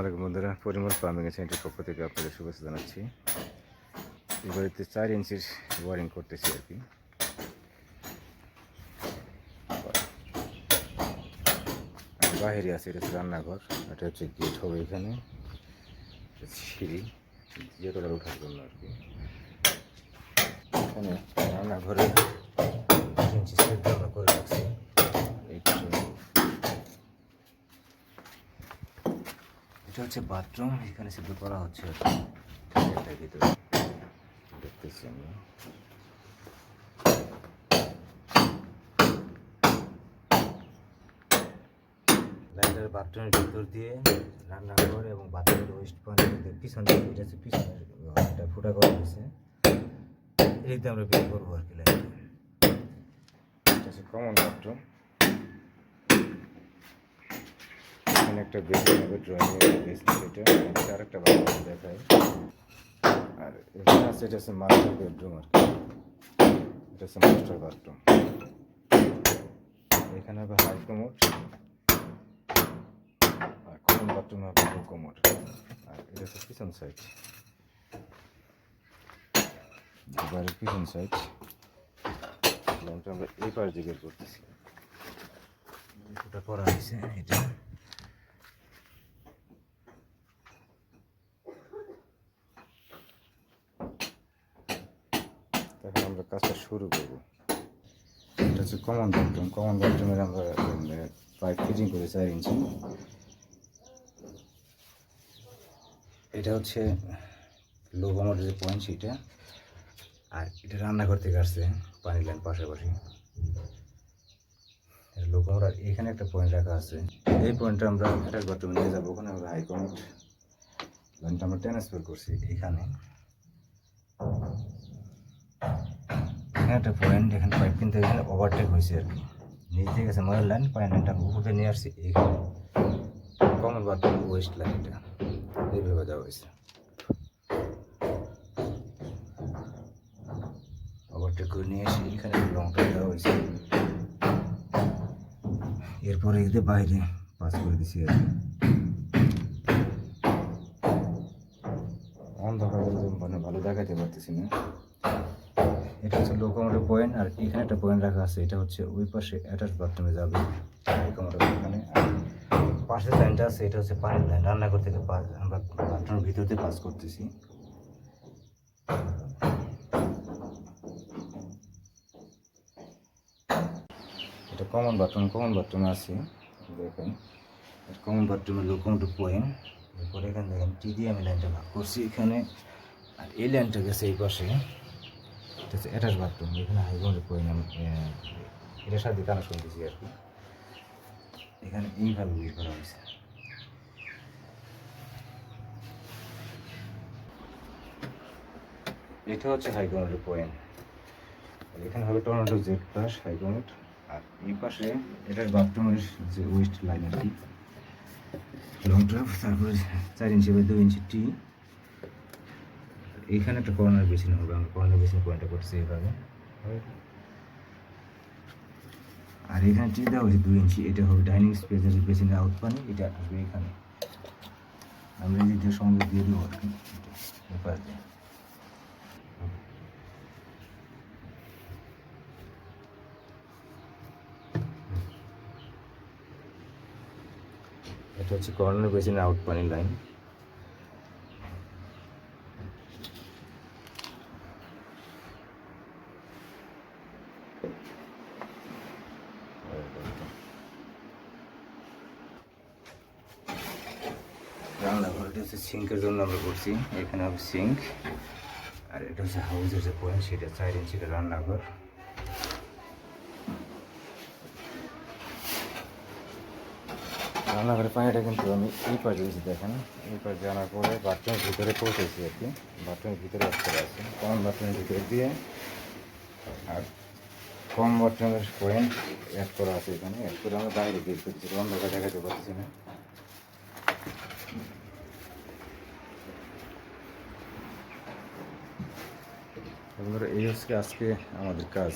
আলাইকুম বন্ধুরা, পরিমল ফার্মিং চ্যানেলটির পক্ষ থেকে আপনাদের শুভেচ্ছা জানাচ্ছি। এই বাড়িতে চার ইঞ্চির ওয়ারিং করতেছি আর কি। বাহিরে আছে, এটা হচ্ছে রান্নাঘর, এটা হচ্ছে গেট হবে এখানে সিঁড়ি, যে তোলার ওঠার জন্য আর কি। এখানে রান্নাঘরে ইঞ্চি করে রাখছি পিছনে এটা হচ্ছে বাথরুম, এখানে সিদ্ধ করা হচ্ছে। এটার ভিতরে। দেখতেছি আমি। লাইটার বাথরুমের ভিতর দিয়ে রান্নাঘর এবং বাথরুমের ওয়েস্ট পয়েন্টের পিছন দিকে এটা হচ্ছে পিছনের একটা ফুটা করা হয়েছে। এই দিয়ে আমরা বের করব আর কি লাইট এটা হচ্ছে কমন বাথরুম এখানে একটা বেসিন হবে ড্রয়িং রুমের বেসিন এটা। এটা আরেকটা বাথরুম দেখায় আর এখানে আছে, এটা হচ্ছে মাস্টার বেডরুম আর কি। এটা হচ্ছে মাস্টার বাথরুম এখানে হবে হাই কমোড আর কমন বাথরুম হবে লো কমোড আর এটা হচ্ছে পিছন সাইড এবারে পিছন সাইড আমরা এই পাশ দিকে করতেছি। ফুটা করা হয়েছে এটা তখন আমরা কাজটা শুরু করব। এটা হচ্ছে কমন বাথরুম কমন বাথরুমের আমরা পাইপ ফিটিং করে চার ইঞ্চি। এটা হচ্ছে লো কমোডের যে পয়েন্ট সেটা, আর এটা রান্নাঘর থেকে আসছে, পানি লাইন পাশাপাশি। লো কমোড আর এখানে একটা পয়েন্ট রাখা আছে। এই পয়েন্টটা আমরা অ্যাটাচ বাথরুমে নিয়ে যাব। ওখানে আমরা হাই কমোড লাইনটা আমরা ট্রান্সফার করছি, এখানে। এখানে একটা পয়েন্ট এখানে পাইপ কিনতে এখানে ওভারটেক হয়েছে আর কি। নিচ গেছে ময়ের লাইন পাইপ উপরে নিয়ে আসছি, এখানে। কমন বাথরুম ওয়েস্ট লাইনটা এইভাবে দেওয়া হয়েছে। ওভারটেক করে নিয়ে এসে এখানে লংটা দেওয়া হয়েছে। এরপরে এদের বাইরে পাস করে দিছি আর কি। অন্ধকার মানে ভালো দেখাতে পারতেছি না। এটা হচ্ছে লোকোমোটিভ পয়েন্ট আর এখানে একটা পয়েন্ট রাখা আছে, এটা হচ্ছে ওই পাশে অ্যাটাচ বাথরুমে যাবে। লোকোমোটিভ এখানে। পাশের লাইনটা আছে, এটা হচ্ছে পানির লাইন রান্নাঘর থেকে আমরা বাথরুমের ভিতর দিয়ে পাস করতেছি। এটা কমন বাথরুম কমন বাথরুমে আছে, দেখেন। কমন বাথরুমের লোকোমোটিভ পয়েন্ট এরপরে এখানে দেখেন টি আমি লাইনটা ভাগ করছি এখানে। আর এই লাইনটা গেছে এই পাশে। হচ্ছে অ্যাটাচ বাথরুম এখানে হাইগ্রাউন্ডে আমি আহ, এটার সাথে কানেকশন দিয়েছি আর কি। এখানে এইভাবে ইউজ করা হয়েছে। এটা হচ্ছে হাইগ্রাউন্ডের পয়েন্ট এখানে হবে tornado Z plus high ground আর এই পাশে এটার বাথরুমের যে ওয়েস্ট লাইন আর কি লং ড্রাফ তারপরে চার ইঞ্চি বা দুই ইঞ্চি টি এইখানে একটা কর্নার বেসিন হবে আমরা কর্নার বেসিন পয়েন্টটা করছি এইভাবে। আর এখানে টি দেওয়া হয়েছে দুই ইঞ্চি এটা হবে ডাইনিং স্পেসের বেসিনের আউট পানি এটা আসবে এখানে। আমরা এই যে সংযোগ দিয়ে দেবো আর কি। এটা হচ্ছে কর্নার বেসিনের আউট পানি লাইন রান্নাঘরটা হচ্ছে সিঙ্কের জন্য আমরা করছি। এখানে হবে সিঙ্ক। আর এটা হচ্ছে হাউসের যে পয়েন্ট সেটা চার ইঞ্চিটা রান্নাঘর রান্নাঘরের পানিটা কিন্তু আমি এই পাশে দিয়েছি, দেখেন। এই পাশে জানার পরে বাথরুমের ভিতরে পৌঁছেছি আর কি। বাথরুমের ভিতরে আসতে আছে। কম বাথরুমের ভিতরে দিয়ে আর কম বাথরুমের পয়েন্ট অ্যাড করা আছে এখানে। অ্যাড করে আমরা বাইরে বের করছি। অন্ধকার দেখাতে পারছি না। বন্ধুরা এই হচ্ছে আজকে আমাদের কাজ।